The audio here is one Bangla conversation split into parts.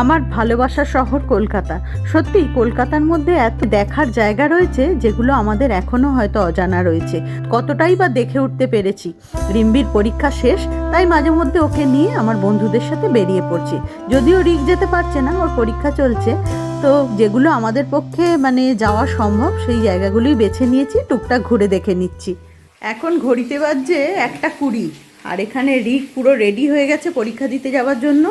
আমার ভালোবাসা শহর কলকাতা। সত্যি কলকাতার মধ্যে এত দেখার জায়গা রয়েছে যেগুলো আমাদের এখনও হয়তো অজানা রয়েছে। কতটাই বা দেখে উঠতে পেরেছি। রিম্বির পরীক্ষা শেষ, তাই মাঝে মধ্যে ওকে নিয়ে আমার বন্ধুদের সাথে বেরিয়ে পড়ছি। যদিও রিক যেতে পারছে না, ওর পরীক্ষা চলছে। তো যেগুলো আমাদের পক্ষে মানে যাওয়া সম্ভব, সেই জায়গাগুলোই বেছে নিয়েছি, টুকটাক ঘুরে দেখে নিচ্ছি। এখন ঘড়িতে বাজছে একটা কুড়ি, আর এখানে রিক পুরো রেডি হয়ে গেছে পরীক্ষা দিতে যাওয়ার জন্য।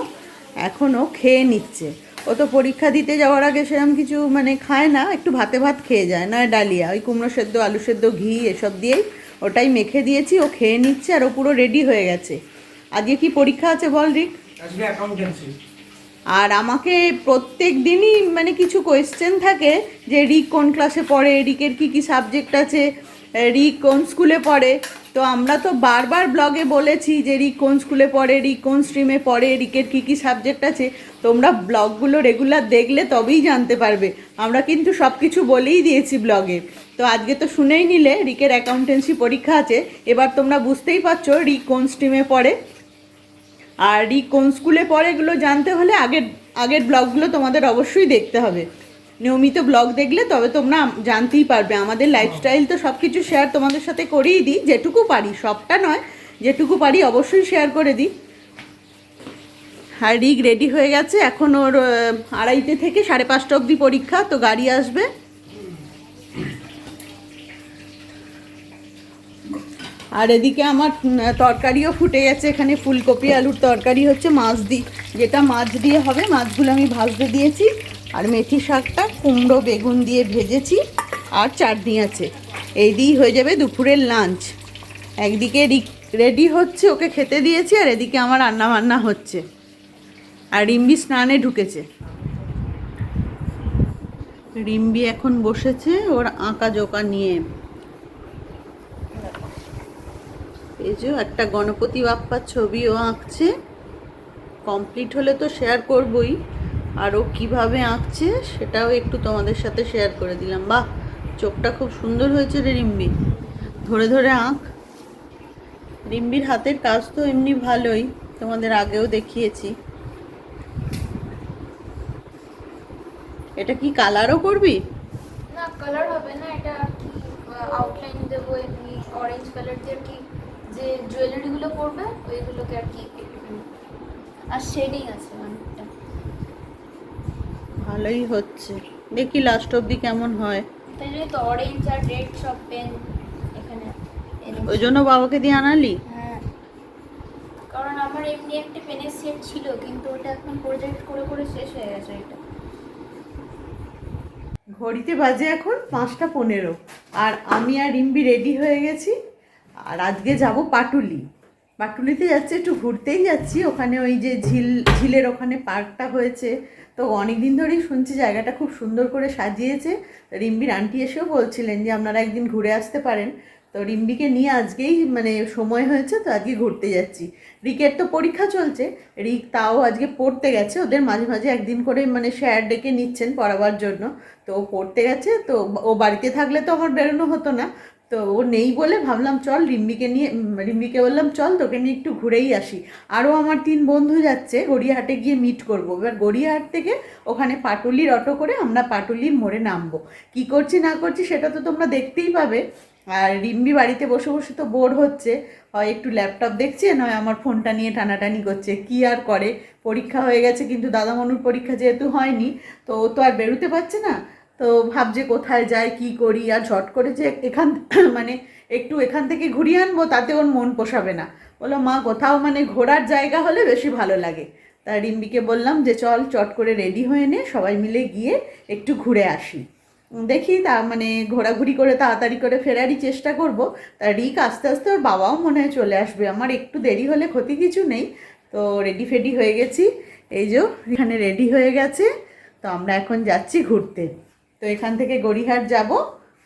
এখনও খেয়ে নিচ্ছে। ও তো পরীক্ষা দিতে যাওয়ার আগে সেরকম কিছু মানে খায় না একটু ভাতে ভাত খেয়ে যায় না ডালিয়া ওই কুমড়ো সেদ্ধ আলু সেদ্ধ ঘি এসব দিয়েই ওটাই মেখে দিয়েছি ও খেয়ে নিচ্ছে আর ও পুরো রেডি হয়ে গেছে। আজকে কি পরীক্ষা আছে বল রিক? আর আমাকে প্রত্যেক দিনই মানে কিছু কোয়েশ্চেন থাকে যে রিক কোন ক্লাসে পড়ে রিকের কি কি সাবজেক্ট আছে রিক কোন স্কুলে পড়ে। তো আমরা তো বারবার ব্লগে বলেছি যে রিক কোন স্কুলে পড়ে রিক কোন স্ট্রিমে পড়ে, রিকের কি কি সাবজেক্ট আছে। তোমরা ব্লগগুলো রেগুলার দেখলে তবেই জানতে পারবে। আমরা কিন্তু সব কিছু বলেই দিয়েছি ব্লগে তো আজকে তো শুনেই নিলে, রিকের অ্যাকাউন্টেন্সি পরীক্ষা আছে। এবার তোমরা বুঝতেই পারছ রিক কোন স্ট্রিমে পড়ে। আর রিক কোন স্কুলে পড়ে এগুলো জানতে হলে আগের আগের ব্লগগুলো তোমাদের অবশ্যই দেখতে হবে। নিয়মিত ব্লগ দেখলে তবে তোমরা জানতেই পারবে। আমাদের লাইফস্টাইল তো সব কিছু শেয়ার তোমাদের সাথে করেই দিই, যেটুকু পারি। সবটা নয়, যেটুকু পারি অবশ্যই শেয়ার করে দিই। আর রিক রেডি হয়ে গেছে। এখন ওর আড়াইটে থেকে সাড়ে পাঁচটা অবধি পরীক্ষা, তো গাড়ি আসবে। আর এদিকে আমার তরকারিও ফুটে গেছে। এখানে ফুলকপি, আলুর তরকারি হচ্ছে মাছ দিই যেটা মাছ দিয়ে হবে, মাছগুলো আমি ভাজতে দিয়েছি। আর মেথি শাকটা কুমড়ো বেগুন দিয়ে ভেজেছি আর চাটনি আছে। এই দিয়েই হয়ে যাবে দুপুরের লাঞ্চ। একদিকে রেডি হচ্ছে, ওকে খেতে দিয়েছি, আর এদিকে আমার রান্না বান্না হচ্ছে। আর রিম্বি স্নানে ঢুকেছে। রিম্বি এখন বসেছে, ওর আঁকা জোকা নিয়ে। এই যে একটা গণপতি বাপ্পার ছবিও আঁকছে। কমপ্লিট হলে তো শেয়ার করবই। আর ও কীভাবে আঁকছে সেটাও একটু তোমাদের সাথে শেয়ার করে দিলাম। বাহ, চোখটা খুব সুন্দর হয়েছে রে রিম্বি। ধরে ধরে আঁক। রিম্বির হাতের কাজ তো এমনি ভালোই, তোমাদের আগেও দেখিয়েছি। এটা কি কালারও করবি? না কালার হবে না, এটা আউটলাইন দেবো এমনি অরেঞ্জ কালার দিয়ে কি, যে জুয়েলারিগুলো পরবে, ওইগুলোকে আর কি আর শেডিং আছে অনেকটা ভালোই হচ্ছে। দেখি লাস্ট অবধি কেমন হয়। তো অরেঞ্জ আর রেড সব পেন এখানে ওই জন্য বাবাকে দিয়ে আনালি? হ্যাঁ। কারণ আমার এমনি একটা পেনের সেট ছিল কিন্তু ওটা এখন প্রজেক্ট করে করে শেষ হয়ে গেছে এটা। ঘড়িতে বাজে এখন পাঁচটা পনেরো। আর আমি আর রিম্বি রেডি হয়ে গেছি। আর আজকে যাব পাটুলি। পাটুলিতে যাচ্ছি, একটু ঘুরতেই যাচ্ছি। ওখানে ওই যে ঝিল, ঝিলের ওখানে পার্কটা হয়েছে। তো অনেক দিন ধরেই শুনছি জায়গাটা খুব সুন্দর করে সাজিয়েছে। রিম্বির আন্টি এসেও বলছিলেন যে, আপনারা একদিন ঘুরে আসতে পারেন। তো রিম্বিকে নিয়ে আজকেই মানে সময় হয়েছে, তো আজকে ঘুরতে যাচ্ছি। রিকের তো পরীক্ষা চলছে, রিক তাও আজকে পড়তে গেছে। ওদের মাঝে মাঝে একদিন করে মানে স্যার ডেকে নিচ্ছেন পড়াবার জন্য। তো ও পড়তে গেছে, তো ও বাড়িতে থাকলে তো আমার বেরোনো হতো না। তো ও নেই বলে ভাবলাম, চল রিম্বিকে নিয়ে রিম্বিকে বললাম, চল তোকে নিয়ে একটু ঘুরেই আসি। আরও আমার তিন বন্ধু যাচ্ছে, গড়িয়াহাটে গিয়ে মিট করব। এবার গড়িয়াহাট থেকে ওখানে পাটুলির অটো করে আমরা পাটুলির মোড়ে নামবো। কি করছি, না করছি সেটা তো তোমরা দেখতেই পাবে। আর রিম্বি বাড়িতে বসে বসে তো বোর হচ্ছে। হয় একটু ল্যাপটপ দেখছে, নয় আমার ফোনটা নিয়ে টানাটানি করছে। কি আর করে? পরীক্ষা হয়ে গেছে, কিন্তু দাদামনুর পরীক্ষা যেহেতু হয়নি, তো ও তো আর বেরোতে পারছে না। তো ভাবছে কোথায় যায় কি করি? আর ঝট করে যে এখান মানে একটু এখান থেকে ঘুরিয়ে আনব, তাতে ওর মন পোষাবে না। বলল, মা, কোথাও মানে ঘোরার জায়গা হলে বেশি ভালো লাগে। তা রিম্বিকে বললাম যে, চল, চট করে রেডি হয়ে নে, সবাই মিলে গিয়ে একটু ঘুরে আসি। দেখি তা মানে ঘোরাঘুরি করে তাড়াতাড়ি করে ফেরারই চেষ্টা করব। তা রিক আস্তে আস্তে ওর বাবাও মনে হয় চলে আসবে। আমার একটু দেরি হলে ক্ষতি কিছু নেই। তো রেডি ফেডি হয়ে গেছি। এই যে, এখানে রেডি হয়ে গেছে। তো আমরা এখন যাচ্ছি ঘুরতে। তো এখান থেকে গড়িহাট যাব,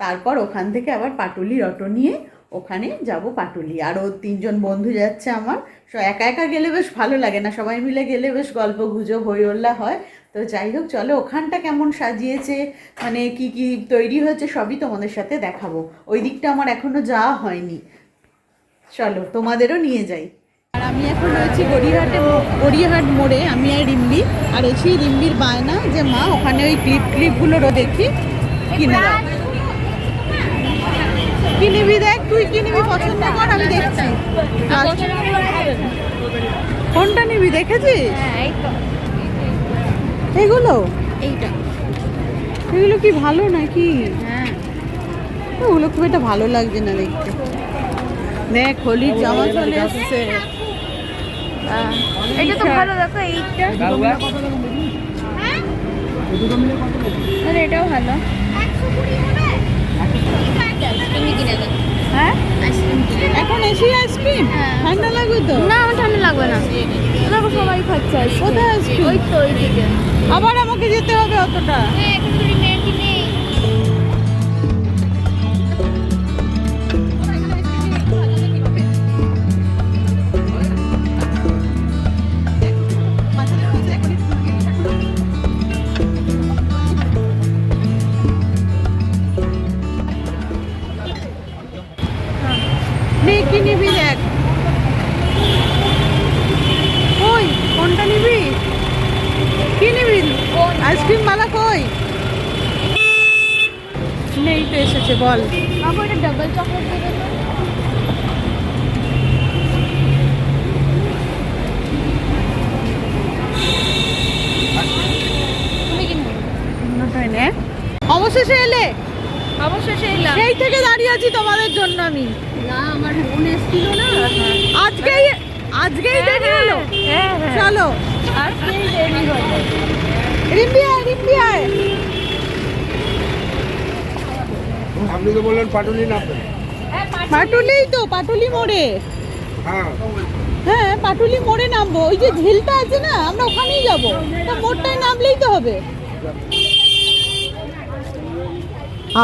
তারপর ওখান থেকে আবার পাটুলির অটো নিয়ে ওখানে যাব পাটুলি। আরও তিনজন বন্ধু যাচ্ছে আমার। সো একা একা গেলে বেশ ভালো লাগে না। সবাই মিলে গেলে বেশ গল্প গুজব হইহল্লা হয়। তো যাই হোক, চলো ওখানটা কেমন সাজিয়েছে মানে কি কি তৈরি হয়েছে সবই তোমাদের সাথে দেখাবো। ওই দিকটা আমার এখনও যাওয়া হয়নি। চলো তোমাদেরও নিয়ে যাই। আমি এখন রয়েছি গড়িয়াহাটে গড়িয়াহাট মোড়ে আমি আর রিম্বি। আর এসি রিম্বির বায়না যে মা ওখানে ওই ক্লিপ ক্লিপগুলো দেখি। কিনে দাও। কি নিবি দেখ তুই কি নিবি পছন্দ কর আমি দেখছি। কোনটা নিবি দেখেছিস? এগুলো এইটা। এগুলো কি ভালো নাকি? হ্যাঁ। ওগুলো খুব একটা ভালো লাগছে না দেখতে। দেখ হোলির জামা চলে এসছে। এটা তো ভালো দেখো এইটা। আরে এটাও ভালো। হ্যাঁ? এখন এসি আইসক্রিম? হ্যাঁ। ঠান্ডা লাগবে তো? না আমার ঠান্ডা লাগবে না। দেখো সবাই খাচ্ছে কোথায় ওই তো আবার আমাকে যেতে হবে অতটা। এসেছে বল। ডাবল চকলেট অবশেষে এলে? অবশেষে এলাম। সেই থেকে দাঁড়িয়ে আছি তোমাদের জন্য আমি। না আমার বোন এসেছিল না। আজকেই আজকেই দেরি হলো। হ্যাঁ চলো। আজকেই দেরি হলো। রিম্বি আয় রিম্বি আয় আপনি তো বললেন পাটুলি নামবেন পাটুলি তো পাটুলি মোড়ে। হ্যাঁ। হ্যাঁ পাটুলি মোড়ে নামবো। ওই যে ঝিলটা আছে না আমরা ওখানেই যাব। তা মোড়টায় নামলেই তো হবে।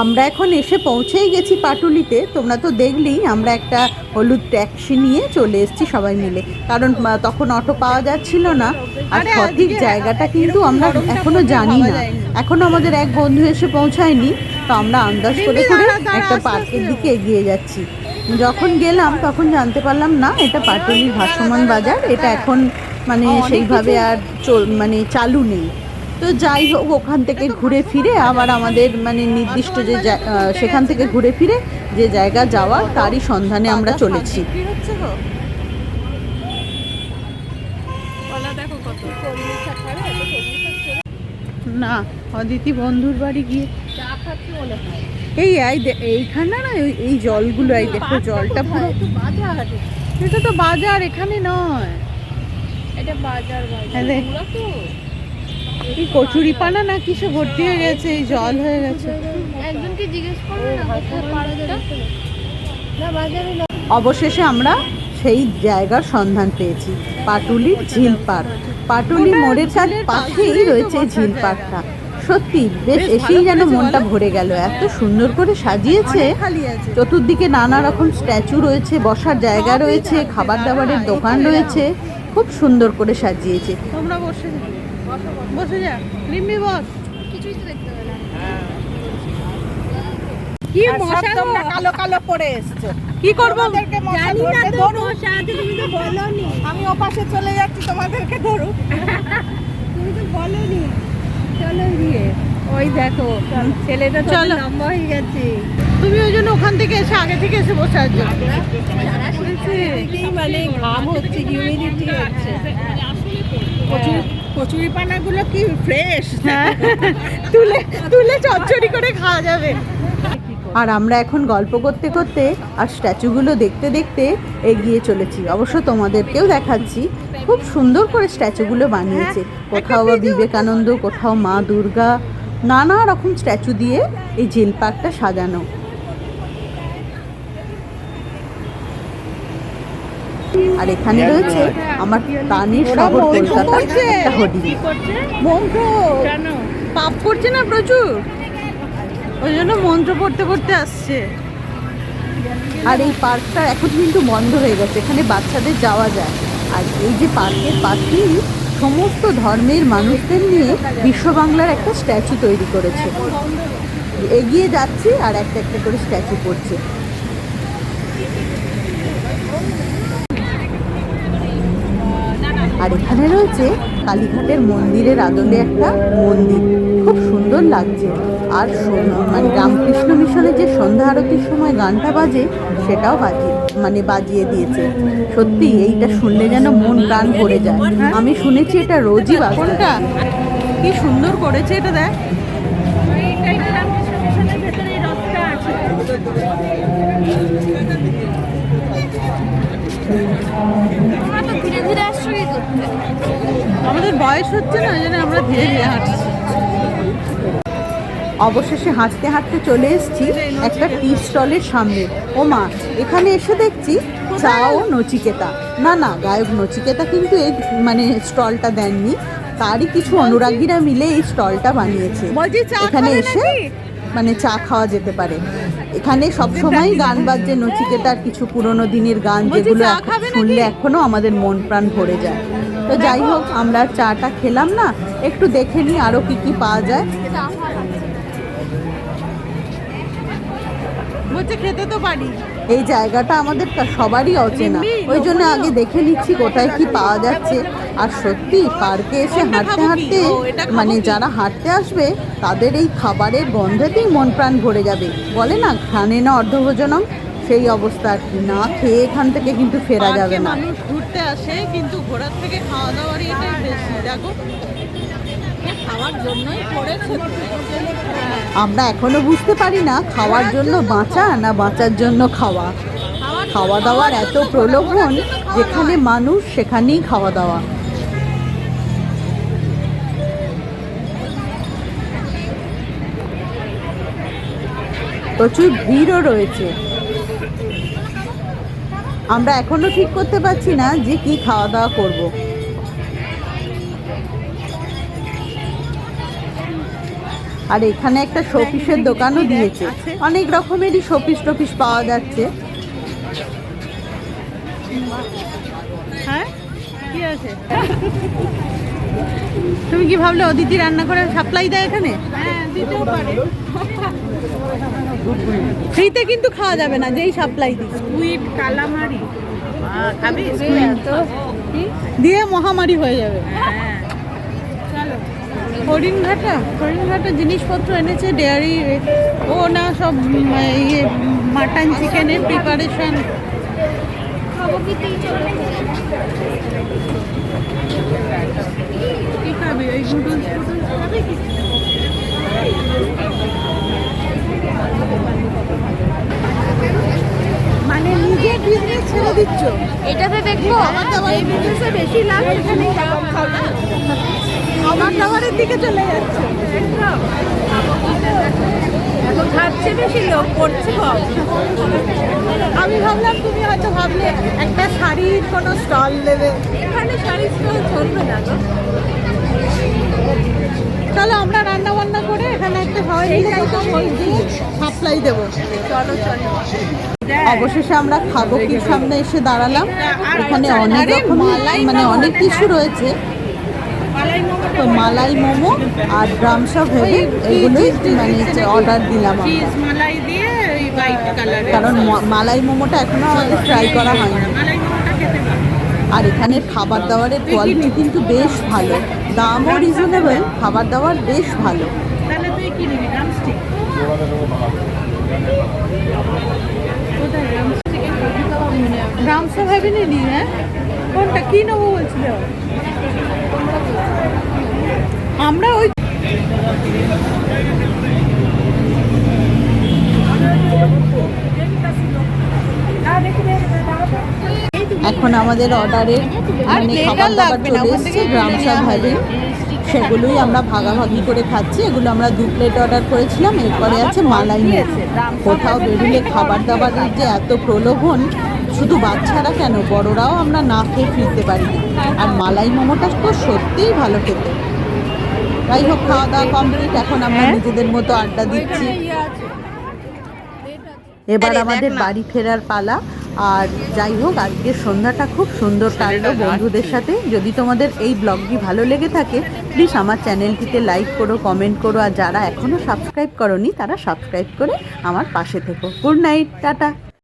আমরা এখন এসে পৌঁছেই গেছি পাটুলিতে। তোমরা তো দেখলেই আমরা একটা হলুদ ট্যাক্সি নিয়ে চলে এসেছি সবাই মিলে। কারণ তখন অটো পাওয়া যাচ্ছিল না। আর সঠিক জায়গাটা কিন্তু আমরা এখনও জানি না। এখনও আমাদের এক বন্ধু এসে পৌঁছায়নি। তো আমরা আন্দাজ করে করে একটা পার্কের দিকে এগিয়ে যাচ্ছি। যখন গেলাম তখন জানতে পারলাম না এটা পাটুলির ভাসমান বাজার। এটা এখন মানে সেইভাবে আর চল মানে চালু নেই। তো যাই হোক ওখান থেকে ঘুরে ফিরে আবার আমাদের মানে নির্দিষ্ট যে সেখান থেকে ঘুরে ফিরে যে জায়গা যাওয়ার তারই সন্ধানে আমরা চলেছি। না অদিতি বন্ধুর বাড়ি গিয়ে মনে এই এই দে- এইখানে না ওই- এই জলগুলো এই দেখো জলটা পুরো বাজার এটা তো বাজার এখানে নয়। এটা বাজার হ্যাঁ বাজার তো। এই কচুরি পানা না কিসে ভর্তি হয়ে গেছে এই জল হয়ে গেছে। একজনকে জিজ্ঞেস করো না অবশেষে আমরা সেই জায়গার সন্ধান পেয়েছি পাটুলির ঝিল পার্ক পাটুলি মোড়ের চার পাশেই রয়েছে এই ঝিল পার্কটা সত্যি বেশ এসেই যেন মনটা ভরে গেল। এত সুন্দর করে সাজিয়েছে। চতুর্দিকে নানা রকম স্ট্যাচু রয়েছে বসার জায়গা রয়েছে খাবার দাবারের দোকান রয়েছে। খুব সুন্দর করে সাজিয়েছে। তোমরা বসে বসে যা। বস। কিছুই তো দেখতে পেলাম কি মশা তোমরা কালো কালো পরে এসছো। কি করব? জানি না তো মশা আছে তুমি তো বলনি। আমি ওপাশে চলে যাচ্ছি তোমাদেরকে ধরু তুমি তো বলনি। চলো গিয়ে ওই দেখো ছেলেটা চলো। লম্বা হয়ে গেছে। তুমি ওই জন্য ওখান থেকে এসে আগে থেকে এসে বসে আছো। মানে ঘাম হচ্ছে হিউমিডিটি হচ্ছে। কচুরি পানাগুলো কি ফ্রেশ তুলে তুলে চচ্চড়ি করে খাওয়া যাবে। আর আমরা এখন গল্প করতে করতে আর স্ট্যাচুগুলো দেখতে দেখতে এগিয়ে চলেছি। অবশ্য তোমাদেরকেও দেখাচ্ছি। খুব সুন্দর করে স্ট্যাচুগুলো বানিয়েছে। কোথাও বা বিবেকানন্দ কোথাও মা দুর্গা নানা রকম স্ট্যাচু দিয়ে এই জেল পার্কটা সাজানো। আর এখানে রয়েছে আমার প্রাণের শহর কলকাতা একটা পাপ করছে না প্রচুর? ওই জন্য মন্ত্র পড়তে পড়তে আসছে। আর এই পার্কটা এখন কিন্তু বন্ধ হয়ে গেছে। এখানে বাচ্চাদের যাওয়া যায়। আর এই যে পার্কের পাশেই সমস্ত ধর্মের মানুষদের নিয়ে বিশ্ব বাংলার একটা স্ট্যাচু তৈরি করেছে। এগিয়ে যাচ্ছি আর একটা একটা করে স্ট্যাচু পড়ছে আর এখানে রয়েছে কালীঘাটের মন্দিরের আদলে একটা মন্দির। সুন্দর লাগছে। আর মানে রামকৃষ্ণ মিশনে যে সন্ধ্যা আরতির সময় গানটা বাজে সেটাও বাজিয়ে মানে বাজিয়ে দিয়েছে। সত্যি এইটা শুনলে যেন মন প্রাণ ভরে যায়। আমি শুনেছি এটা রোজই বাজে। কোনটা? কি সুন্দর করেছে এটা দেখ। আমাদের বয়স হচ্ছে না ওই জন্য আমরা ধীরে ধীরে হাঁটছি। অবশেষে হাঁটতে হাঁটতে চলে এসেছি একটা টি স্টলের সামনে। ও মা এখানে এসে দেখছি চা ও নচিকেতা। না না গায়ক নচিকেতা কিন্তু এই মানে স্টলটা দেননি। তারই কিছু অনুরাগীরা মিলে এই স্টলটা বানিয়েছে। এখানে এসে মানে চা খাওয়া যেতে পারে। এখানে সবসময় গান বাজছে নচিকেতার কিছু পুরনো দিনের গান যেগুলো শুনলে এখনও আমাদের মন প্রাণ ভরে যায়। তো যাই হোক আমরা চাটা খেলাম না। একটু দেখে নিই আরও কি কি পাওয়া যায়। বলছে খেতে তো পারি। এই জায়গাটা আমাদের সবারই অচেনা। ওই জন্য আগে দেখে নিচ্ছি কোথায় কি পাওয়া যাচ্ছে। আর সত্যি পার্কে এসে হাঁটতে হাঁটতে মানে যারা হাঁটতে আসবে তাদের এই খাবারের গন্ধেতেই মন প্রাণ ভরে যাবে। বলে না খানে না অর্ধভোজনম সেই অবস্থা আর কি। না খেয়ে এখান থেকে কিন্তু ফেরা যাবে না। মানুষ ঘুরতে আসে কিন্তু ঘোরার থেকে খাওয়া দাওয়ারই এটাই বেশি। দেখো আমরা এখনও বুঝতে পারি না খাওয়ার জন্য বাঁচা না বাঁচার জন্য খাওয়া। খাওয়া দাওয়ার এত প্রলোভন যেখানে মানুষ সেখানেই খাওয়া দাওয়া প্রচুর ভিড়ও রয়েছে। আমরা এখনও ঠিক করতে পারছি না যে কি খাওয়া দাওয়া করব। আর এখানে একটা শোপিসের দোকানও দিয়েছে। অনেক রকমেরই শোপিস টপিস পাওয়া যাচ্ছে। হ্যাঁ? কি আছে? তুমি কি ভাবলে অদিতি রান্না করে সাপ্লাই দেয় এখানে? হ্যাঁ ফ্রিতে কিন্তু খাওয়া যাবে না যেই সাপ্লাই দিই কালামারি দিয়ে মহামারী হয়ে যাবে। হরিণঘাটা হরিণঘাটা জিনিসপত্র এনেছে ডেয়ারি ও না সব ইয়ে মাটন চিকেনের প্রিপারেশন খাব কি তুই? চলে কি খাবি? ওই নুডলস খাবে? কি মানে নিজে বিজনেস ছেড়ে দিচ্ছ? এটাতে দেখব। এই বিজনেসে বেশি লাভ এখানে দাবারের দিকে চলে যাচ্ছে। এখন খাচ্ছে বেশি লোক করছে কম। আমি ভাবলাম তুমি হয়তো ভাবলে একটা শাড়ির কোনো স্টল দেবে এখানে শাড়ির স্টল চলবে না তো চলো আমরা রান্না বান্না করে এখানে একটা সবাই মিলে সাপ্লাই দেবো। চলো চলো। অবশেষে আমরা খাব কি সামনে এসে দাঁড়ালাম। এখানে অনেক রকম মানে অনেক কিছু রয়েছে। মালাই মোমো আর ড্রামসা ভেবে এগুলোই মানে অর্ডার দিলাম মালাই দিয়ে কারণ মালাই মোমোটা এখনও আমাদের ট্রাই করা হয়নি। আর এখানে খাবার দাবারের কোয়ালিটি কিন্তু বেশ ভালো। দামও রিজনেবল খাবার দাবার বেশ ভালো। তাহলে তুই কি নিবি ড্রামস্টিক ড্রামসটা ভাবি নিলি হ্যাঁ? কোনটা? কি নেব বলছিল? আমরা ওই এখন আমাদের অর্ডারের আর মানে plate খাবার দাবার চলে এসছে গ্রামসা ভাবে সেগুলোই আমরা ভাগাভাগি করে খাচ্ছি এগুলো আমরা দু প্লেট অর্ডার করেছিলাম এরপরে আছে মালাই কোথাও বেরোলে খাবার দাবারের যে এত প্রলোভন শুধু বাচ্চারা কেন? বড়রাও আমরা না খেয়ে ফিরতে পারি আর মালাই মোমোটা তো সত্যিই ভালো খেতে। যাই হোক খাওয়া দাওয়া কমপ্লিট এখন আমরা নিজেদের মতো আড্ডা দিচ্ছি। এবার আমাদের বাড়ি ফেরার পালা। আর যাই হোক আজকের সন্ধ্যাটা খুব সুন্দর কাটলো বন্ধুদের সাথে। যদি তোমাদের এই ব্লগটি ভালো লেগে থাকে প্লিজ আমার চ্যানেলটিতে লাইক করো কমেন্ট করো। আর যারা এখনও সাবস্ক্রাইব করনি তারা সাবস্ক্রাইব করে আমার পাশে থেকো। Good night tata.